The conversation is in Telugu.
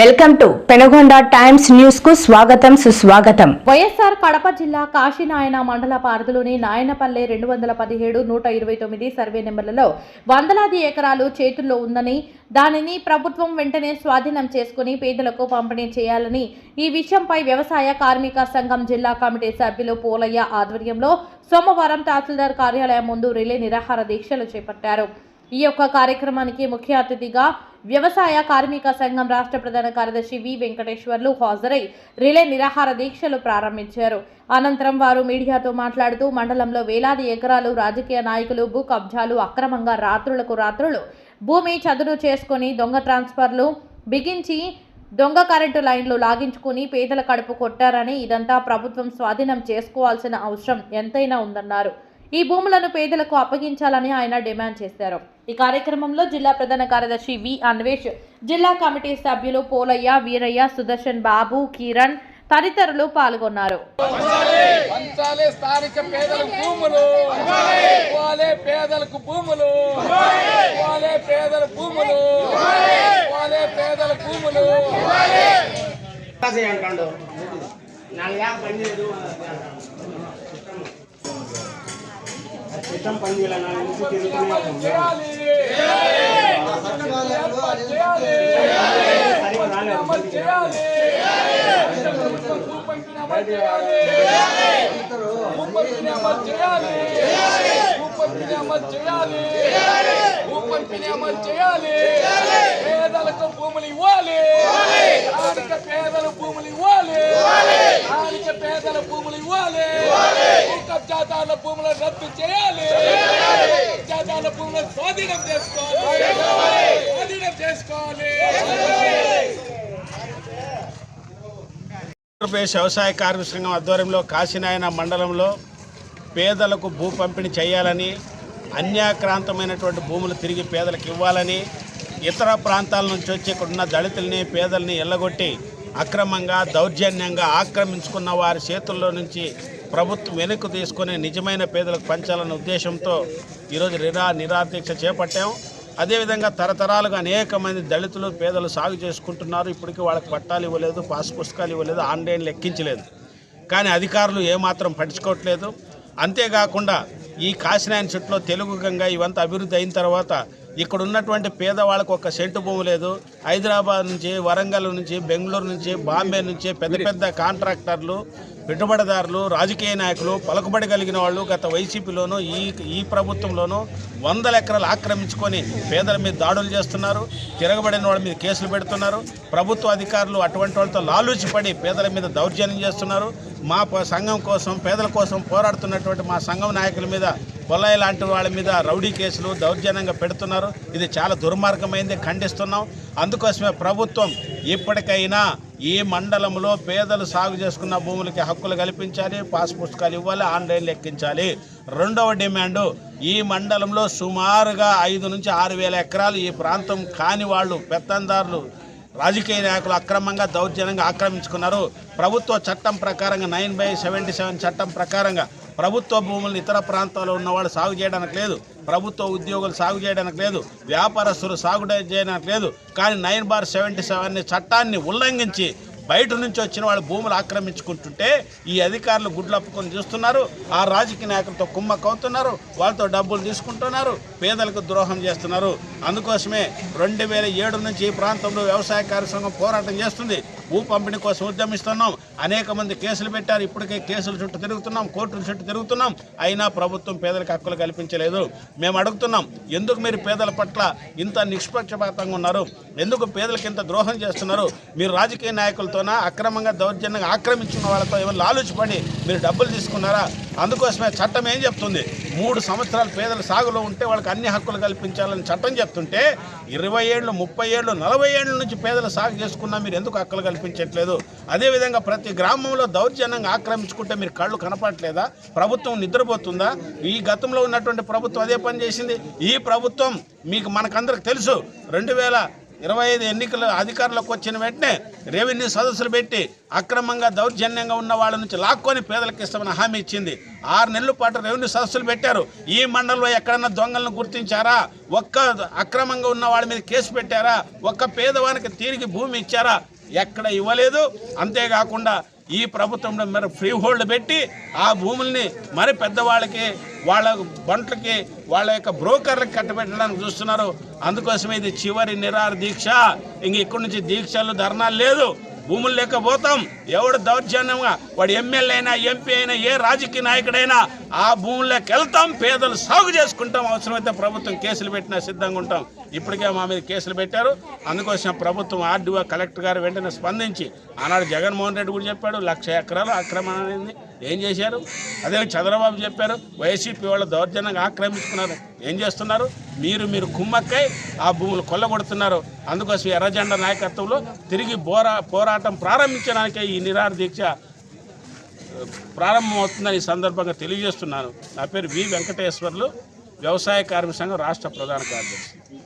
వెల్కమ్ టు పెనగొండ టైమ్స్ న్యూస్కు స్వాగతం సుస్వాగతం. వైఎస్ఆర్ కడప జిల్లా కాశీనాయన మండల పారధిలోని నాయనపల్లె రెండు వందల పదిహేడు నూట ఇరవై తొమ్మిది సర్వే నెంబర్లలో వందలాది ఎకరాలు చేతుల్లో ఉందని దానిని ప్రభుత్వం వెంటనే స్వాధీనం చేసుకుని పేదలకు పంపిణీ చేయాలని ఈ విషయంపై వ్యవసాయ కార్మిక సంఘం జిల్లా కమిటీ సభ్యులు పోలయ్య ఆధ్వర్యంలో సోమవారం తహసీల్దార్ కార్యాలయం ముందు రిలే నిరాహార దీక్షలు చేపట్టారు. ఈ యొక్క కార్యక్రమానికి ముఖ్య అతిథిగా వ్యవసాయ కార్మిక సంఘం రాష్ట్ర ప్రధాన కార్యదర్శి వి వెంకటేశ్వర్లు హాజరై రిలే నిరాహార దీక్షలు ప్రారంభించారు. అనంతరం వారు మీడియాతో మాట్లాడుతూ మండలంలో వేలాది ఎకరాలు రాజకీయ నాయకులు భూ కబ్జాలు అక్రమంగా రాత్రులకు రాత్రులు భూమి చదును చేసుకొని దొంగ ట్రాన్స్ఫర్లు బిగించి దొంగ కరెంటు లైన్లు లాగించుకుని పేదల కడుపు కొట్టారని ఇదంతా ప్రభుత్వం స్వాధీనం చేసుకోవాల్సిన అవసరం ఎంతైనా ఉందన్నారు. ఈ భూములను పేదలకు అప్పగించాలని ఆయన డిమాండ్ చేశారు. ఈ కార్యక్రమంలో జిల్లా ప్రధాన కార్యదర్శి వి అన్వేష్ జిల్లా కమిటీ సభ్యులు పోలయ్య వీరయ్య సుదర్శన్ బాబు కిరణ్ తదితరులు పాల్గొన్నారు. పంచాలే! స్థానిక పేదల భూములు. ఇవ్వాలే పేదలకు భూములు. ఇవ్వాలే పేదల భూములు. ఇవ్వాలే పేదల భూములు. కాసే అంటాడు. నాలుగు పని చేయాలి భూపంపిణీ నుంచి చేయాలి పేదలకు భూములు ఇవ్వాలి పేదలు భూములు ఇవ్వాలి స్థానిక పేదల భూములు ఇవ్వాలి. కబ్జాదారుల భూములను రద్దు చేయాలి. కబ్జాదారుల భూములను స్వాధీనం చేసుకోవాలి. స్వాధీనం చేసుకోవాలి. ఆంధ్రప్రదేశ్ వ్యవసాయ కార్మిక సంఘం ఆధ్వర్యంలో కాశీనాయన మండలంలో పేదలకు భూ పంపిణీ చేయాలని అన్యాక్రాంతమైనటువంటి భూములు తిరిగి పేదలకు ఇవ్వాలని ఇతర ప్రాంతాల నుంచి వచ్చి ఇక్కడున్న దళితుల్ని పేదల్ని ఎల్లగొట్టి అక్రమంగా దౌర్జన్యంగా ఆక్రమించుకున్న వారి చేతుల్లో నుంచి ప్రభుత్వం వెనక్కు తీసుకొని నిజమైన పేదలకు పంచాలన్న ఉద్దేశంతో ఈరోజు నిరా నిరాదీక్ష చేపట్టాం. అదేవిధంగా తరతరాలుగా అనేక మంది దళితులు పేదలు సాగు చేసుకుంటున్నారు. ఇప్పటికీ వాళ్ళకి పట్టాలు ఇవ్వలేదు పాస్ పుస్తకాలు ఇవ్వలేదు ఆన్లైన్ లెక్కించలేదు. కానీ అధికారులు ఏమాత్రం పట్టించుకోవట్లేదు. అంతేకాకుండా ఈ కాశీనాయన చెట్లో తెలుగు గంగా ఇవంతా అభివృద్ధి అయిన తర్వాత ఇక్కడ ఉన్నటువంటి పేదవాళ్ళకు ఒక సెంటు భూమి లేదు. హైదరాబాద్ నుంచి వరంగల్ నుంచి బెంగళూరు నుంచి బాంబే నుంచి పెద్ద పెద్ద కాంట్రాక్టర్లు పెట్టుబడిదారులు రాజకీయ నాయకులు పలుకుబడి కలిగిన వాళ్ళు గత వైసీపీలోనూ ఈ ఈ ప్రభుత్వంలోనూ వందల ఎకరాలు ఆక్రమించుకొని పేదల మీద దాడులు చేస్తున్నారు. తిరగబడిన వాళ్ళ మీద కేసులు పెడుతున్నారు. ప్రభుత్వ అధికారులు అటువంటి వాళ్ళతో లాలూచిపడి పేదల మీద దౌర్జన్యం చేస్తున్నారు. మా సంఘం కోసం పేదల కోసం పోరాడుతున్నటువంటి మా సంఘం నాయకుల మీద పొల్లయ్య లాంటి వాళ్ళ మీద రౌడీ కేసులు దౌర్జన్యంగా పెడుతున్నారు. ఇది చాలా దుర్మార్గమైంది ఖండిస్తున్నాం. అందుకోసమే ప్రభుత్వం ఇప్పటికైనా ఈ మండలంలో పేదలు సాగు చేసుకున్న భూములకి హక్కులు కల్పించాలి పాస్ పుస్తకాలు ఇవ్వాలి ఆన్లైన్ లెక్కించాలి రెండవ డిమాండు ఈ మండలంలో సుమారుగా ఐదు నుంచి ఆరు వేల ఎకరాలు ఈ ప్రాంతం కాని వాళ్ళు పెత్తందారులు రాజకీయ నాయకులు అక్రమంగా దౌర్జన్యంగా ఆక్రమించుకున్నారు. ప్రభుత్వ చట్టం ప్రకారంగా నైన్ బై సెవెంటీ సెవెన్ చట్టం ప్రకారంగా ప్రభుత్వ భూములను ఇతర ప్రాంతాల్లో ఉన్న వాళ్ళు సాగు చేయడానికి లేదు. ప్రభుత్వ ఉద్యోగులు సాగు చేయడానికి లేదు. వ్యాపారస్తులు సాగు చేయడానికి లేదు. కానీ నైన్ బార్ సెవెంటీ సెవెన్ చట్టాన్ని ఉల్లంఘించి బయట నుంచి వచ్చిన వాళ్ళు భూములు ఆక్రమించుకుంటుంటే ఈ అధికారులు గుడ్లు అప్పుకొని చూస్తున్నారు. ఆ రాజకీయ నాయకులతో కుమ్మక్కవుతున్నారు వాళ్ళతో డబ్బులు తీసుకుంటున్నారు. పేదలకు ద్రోహం చేస్తున్నారు. అందుకోసమే రెండు వేల ఏడు నుంచి ఈ ప్రాంతంలో వ్యవసాయ కార్యక్రమం పోరాటం చేస్తుంది. భూ పంపిణీ కోసం ఉద్యమిస్తున్నాం అనేక మంది కేసులు పెట్టారు. ఇప్పటికే కేసుల చుట్టూ తిరుగుతున్నాం. కోర్టుల చుట్టూ తిరుగుతున్నాం. అయినా ప్రభుత్వం పేదలకు హక్కులు కల్పించలేదు. మేము అడుగుతున్నాం ఎందుకు మీరు పేదల పట్ల ఇంత నిష్పక్షపాతంగా ఉన్నారు? ఎందుకు పేదలకు ఇంత ద్రోహం చేస్తున్నారు? మీరు రాజకీయ నాయకులతోనా అక్రమంగా దౌర్జన్యంగా ఆక్రమించిన వాళ్ళతో ఏమైనా లాలుచిపడి మీరు డబ్బులు తీసుకున్నారా? అందుకోసమే చట్టం ఏం చెప్తుంది? మూడు సంవత్సరాలు పేదల సాగులో ఉంటే వాళ్ళకి అన్ని హక్కులు కల్పించాలని చట్టం చెప్తుంటే ఇరవై ఏళ్ళు ముప్పై ఏళ్ళు నలభై ఏళ్ళ నుంచి పేదలు సాగు చేసుకున్నా మీరు ఎందుకు హక్కులు కల్పించట్లేదు? అదేవిధంగా ప్రతి గ్రామంలో దౌర్జన్యంగా ఆక్రమించుకుంటే మీరు కళ్ళు కనపడట్లేదా? ప్రభుత్వం నిద్రపోతుందా? ఈ గతంలో ఉన్నటువంటి ప్రభుత్వం అదే పని చేసింది. ఈ ప్రభుత్వం మీకు మనకందరికి తెలుసు. రెండు వేల ఇరవై ఐదు ఎన్నికలు అధికారంలోకి వచ్చిన వెంటనే రెవెన్యూ సదస్సులు పెట్టి అక్రమంగా దౌర్జన్యంగా ఉన్న వాళ్ళ నుంచి లాక్కొని పేదలకు ఇస్తామని హామీ ఇచ్చింది. ఆరు నెలల పాటు రెవెన్యూ సదస్సులు పెట్టారు. ఈ మండలంలో ఎక్కడన్నా దొంగలను గుర్తించారా? ఒక్క అక్రమంగా ఉన్న వాళ్ళ మీద కేసు పెట్టారా? ఒక్క పేదవానికి తిరిగి భూమి ఇచ్చారా? ఎక్కడ ఇవ్వలేదు. అంతేకాకుండా ఈ ప్రభుత్వంలో మరి ఫ్రీ హోల్డ్ పెట్టి ఆ భూముల్ని మరి పెద్దవాళ్ళకి వాళ్ళ బంట్లకి వాళ్ళ యొక్క బ్రోకర్లకు కట్టబెట్టడానికి చూస్తున్నారు. అందుకోసమే ఇది చివరి నిరాహార దీక్ష. ఇంక ఇక్కడి నుంచి దీక్షలు ధర్నాలు లేదు. భూములు లేకపోతాం. ఎవడు దౌర్జన్యంగా వాడు ఎమ్మెల్యే అయినా ఎంపీ అయినా ఏ రాజకీయ నాయకుడైనా ఆ భూముల్లోకి వెళ్తాం పేదలు సాగు చేసుకుంటాం అవసరమైతే ప్రభుత్వం కేసులు పెట్టినా సిద్ధంగా ఉంటాం. ఇప్పటికే మా మీద కేసులు పెట్టారు. అందుకోసం ప్రభుత్వం ఆర్డీఓ కలెక్టర్ గారు వెంటనే స్పందించి ఆనాడు జగన్మోహన్ రెడ్డి కూడా చెప్పాడు లక్ష ఎకరాలు ఆక్రమణ ఏం చేశారు? అదే చంద్రబాబు చెప్పారు వైసీపీ వాళ్ళు దౌర్జన్యంగా ఆక్రమించుకున్నారు. ఏం చేస్తున్నారు? మీరు మీరు కుమ్మక్కై ఆ భూములు కొల్లగొడుతున్నారు. అందుకోసం ఎర్రజెండా నాయకత్వంలో తిరిగి పోరా పోరాటం ప్రారంభించడానికే ఈ నిరాహార దీక్ష ప్రారంభమవుతుందని ఈ సందర్భంగా తెలియజేస్తున్నాను. నా పేరు వి వెంకటేశ్వర్లు వ్యవసాయ కార్మిక సంఘం రాష్ట్ర ప్రధాన కార్యదర్శి.